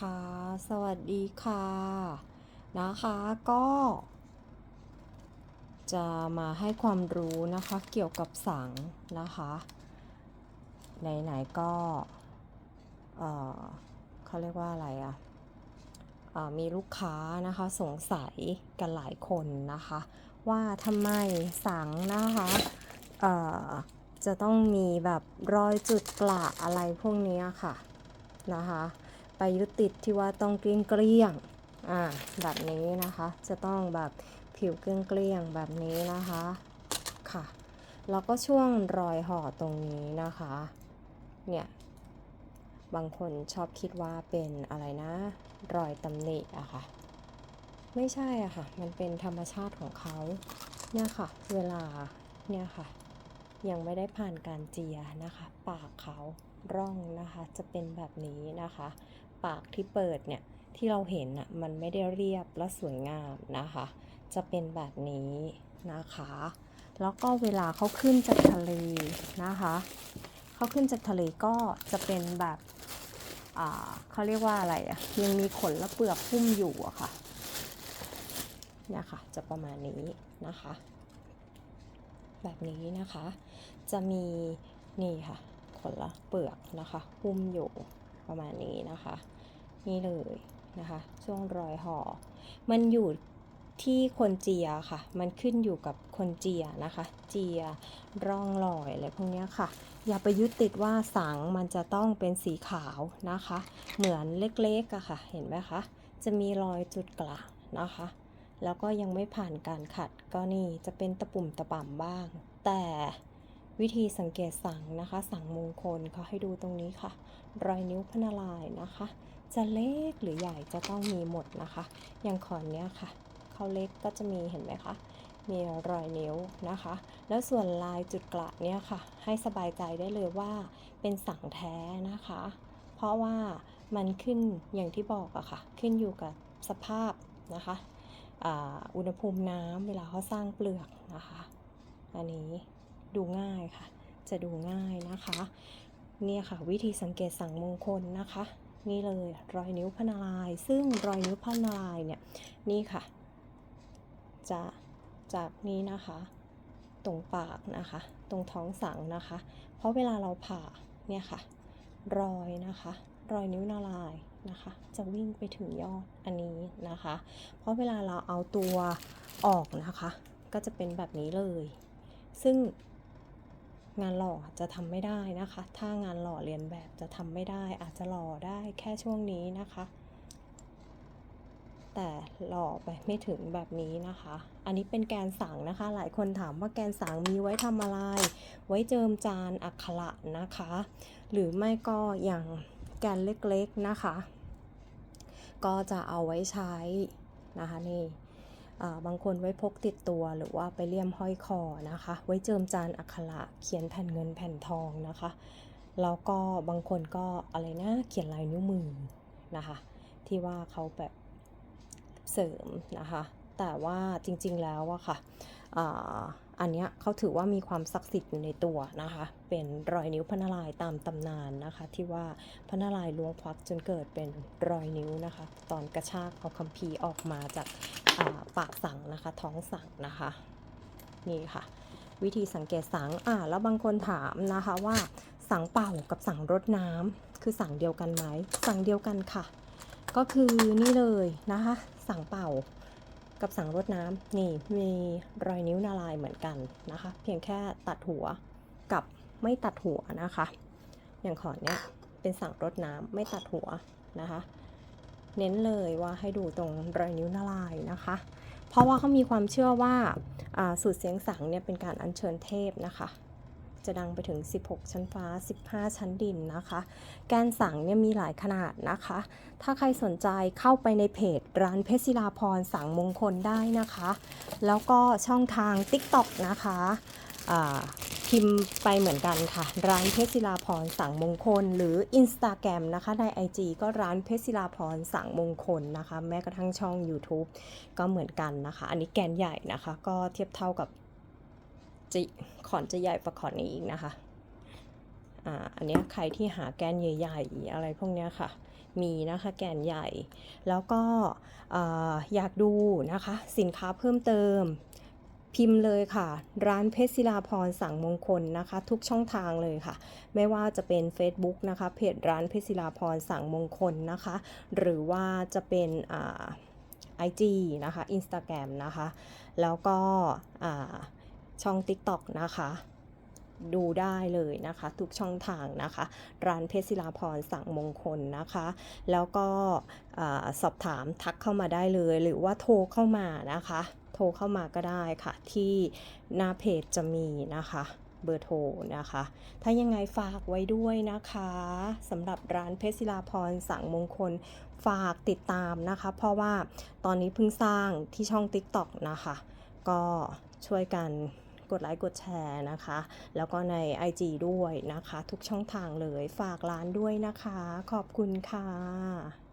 นะคะ สวัสดีค่ะ นะคะก็จะมาให้ความรู้นะคะเกี่ยวกับสังนะคะไหนๆก็เออเขาเรียกว่าอะไรอะ่ะมีลูกค้านะคะสงสัยกันหลายคนนะคะ ว่าทำไมสังนะคะเออจะต้องมีแบบรอยจุดกระอะไรพวกนี้ค่ะนะคะ ไปยึดติดที่ว่าต้องเกลี้ยงเกลี้ยงอ่าแบบนี้นะคะ จะต้องแบบผิวเกลี้ยงเกลี้ยงแบบนี้นะคะค่ะ แล้วก็ช่วงรอยห่อตรงนี้นะคะ เนี่ย บางคนชอบคิดว่าเป็นอะไรนะ รอยตำหนิอะค่ะ ไม่ใช่อะค่ะ มันเป็นธรรมชาติของเขา เนี่ยค่ะ เวลา เนี่ยค่ะ ยังไม่ได้ผ่านการเจียนะคะ ปากเขาร่องนะคะ จะเป็นแบบนี้นะคะ ปากที่เปิดเนี่ยที่เราเห็นน่ะมันไม่ได้เรียบและสวยงามนะคะ จะเป็นแบบนี้นะคะ แล้วก็เวลาเขาขึ้นจากทะเลนะคะเขาขึ้นจากทะเลก็จะเป็นแบบเขาเรียกว่าอะไรอะยังมีขนและเปลือกหุ้มอยู่อะค่ะเนี่ยค่ะจะประมาณนี้นะคะ แบบนี้นะคะ จะมีนี่ค่ะขนละเปลือกนะคะหุ้มอยู่ ประมาณนี้นะคะ นี่เลยนะคะ ช่วงรอยห่อ มันอยู่ที่คนเจียค่ะ มันขึ้นอยู่กับคนเจียนะคะ เจียร่องรอยอะไรพวกนี้ค่ะ อย่าไปยึดติดว่าสังมันจะต้องเป็นสีขาวนะคะ เหมือนเล็กๆอะค่ะ เห็นไหมคะ จะมีรอยจุดกระนะคะ แล้วก็ยังไม่ผ่านการขัดก็นี่จะเป็นตะปุ่มตะป่ำบ้าง แต่ วิธีสังเกตสังนะคะ สังมงคลเขาให้ดูตรงนี้ค่ะ รอยนิ้วพนาลายนะคะ จะเล็กหรือใหญ่จะต้องมีหมดนะคะ อย่างขอนเนี้ยค่ะเขาเล็กก็จะมีเห็นไหมคะมีรอยนิ้วนะคะ แล้วส่วนลายจุดกระเนี่ยค่ะ ให้สบายใจได้เลยว่าเป็นสังแท้นะคะ เพราะว่ามันขึ้นอย่างที่บอกอะค่ะ ขึ้นอยู่กับสภาพนะคะอ,อุณหภูมิน้ำเวลาเขาสร้างเปลือกนะคะ อันนี้ ดูง่ายค่ะ จะดูง่ายนะคะ เนี่ยค่ะวิธีสังเกตสังมงคลนะคะ นี่เลยรอยนิ้วพนาลาย ซึ่งรอยนิ้วพนาลายเนี่ยนี่ค่ะ จะจากนี้นะคะ ตรงปากนะคะ ตรงท้องสังนะคะ เพราะเวลาเราผ่าเนี่ยค่ะ รอยนะคะ รอยนิ้วนาลายนะคะ จะวิ่งไปถึงยอดอันนี้นะคะ เพราะเวลาเราเอาตัวออกนะคะ ก็จะเป็นแบบนี้เลย ซึ่ง งานหล่อจะทำไม่ได้นะคะ ถ้างานหล่อเรียนแบบจะทำไม่ได้ อาจจะหล่อได้แค่ช่วงนี้นะคะ แต่หล่อไปไม่ถึงแบบนี้นะคะ อันนี้เป็นแกนสังนะคะ หลายคนถามว่าแกนสังมีไว้ทำอะไร ไว้เจิมจานอักขระนะคะ หรือไม่ก็อย่างแกนเล็กๆนะคะ ก็จะเอาไว้ใช้นะคะนี่ บางคนไว้พกติดตัวหรือว่าไปเลี่ยมห้อยคอนะคะ ไว้เจิมจานอักขระเขียนแผ่นเงินแผ่นทองนะคะ แล้วก็บางคนก็อะไรนะเขียนลายนิ้วมือนะคะ ที่ว่าเขาแบบเสริมนะคะ แต่ว่าจริงๆแล้วอะค่ะ อันนี้เขาถือว่ามีความศักดิ์สิทธิ์อยู่ในตัวนะคะ เป็นรอยนิ้วพระนารายณ์ตามตำนานนะคะ ที่ว่าพระนารายณ์ล้วงควักจนเกิดเป็นรอยนิ้วนะคะ ตอนกระชากเอาคัมภีร์ออกมาจากาปากสังนะคะ ท้องสังนะคะ นี่ค่ะ วิธีสังเกตสังอ่าแล้วบางคนถามนะคะว่าสังเป่ากับสังรดน้ำคือสังเดียวกันไหมสังเดียวกันค่ะ ก็คือนี่เลยนะคะ สังเป่า กับสังรดน้ำนี่มีรอยนิ้วนาลายเหมือนกันนะคะ เพียงแค่ตัดหัวกับไม่ตัดหัวนะคะ อย่างขอนเนี้ยเป็นสังรดน้ำไม่ตัดหัวนะคะ เน้นเลยว่าให้ดูตรงรอยนิ้วนาลายนะคะ เพราะว่าเขามีความเชื่อว่าสูตรเสียงสังเนี่ยเป็นการอัญเชิญเทพนะคะ จะดังไปถึง 16 ชั้นฟ้า 15 ชั้นดินนะคะ แกนสังเนี่ยมีหลายขนาดนะคะ ถ้าใครสนใจเข้าไปในเพจร้านเพชรศิลาพรสังมงคลได้นะคะ แล้วก็ช่องทาง TikTok นะคะพิมพ์ไปเหมือนกันค่ะ ร้านเพชรศิลาพรสังมงคล หรือ Instagram นะคะใน IG ก็ร้านเพชรศิลาพรสังมงคลนะคะ แม้กระทั่งช่อง YouTube ก็เหมือนกันนะคะ อันนี้แกนใหญ่นะคะ ก็เทียบเท่ากับ จิขอนจะใหญ่กว่าขอนนี้อีกนะคะอ่าอันนี้ใครที่หาแกนใหญ่ๆอะไรพวกเนี้ยค่ะ มีนะคะแกนใหญ่ แล้วก็อ่าอยากดูนะคะสินค้าเพิ่มเติมพิมพ์เลยค่ะ ร้านเพชรศิลาพรสั่งมงคลนะคะ ทุกช่องทางเลยค่ะ ไม่ว่าจะเป็น Facebook นะคะเพจร้านเพชรศิลาพรสั่งมงคลนะคะ หรือว่าจะเป็นไอ่า IG นะคะ Instagram นะคะ แล้วก็อ่า ช่อง TikTok นะคะ ดูได้เลยนะคะ ทุกช่องทางนะคะ ร้านเพชรศิลาพรสั่งมงคลนะคะ แล้วก็สอบถามทักเข้ามาได้เลย หรือว่าโทรเข้ามานะคะ โทรเข้ามาก็ได้ค่ะ ที่หน้าเพจจะมีนะคะเบอร์โทรนะคะ ถ้ายังไงฝากไว้ด้วยนะคะสำหรับร้านเพชรศิลาพรสั่งมงคลฝากติดตามนะคะ เพราะว่าตอนนี้เพิ่งสร้างที่ช่อง TikTok นะคะ ก็ช่วยกัน กดไลค์กดแชร์นะคะ แล้วก็ใน IG ด้วยนะคะ ทุกช่องทางเลยฝากร้านด้วยนะคะ ขอบคุณค่ะ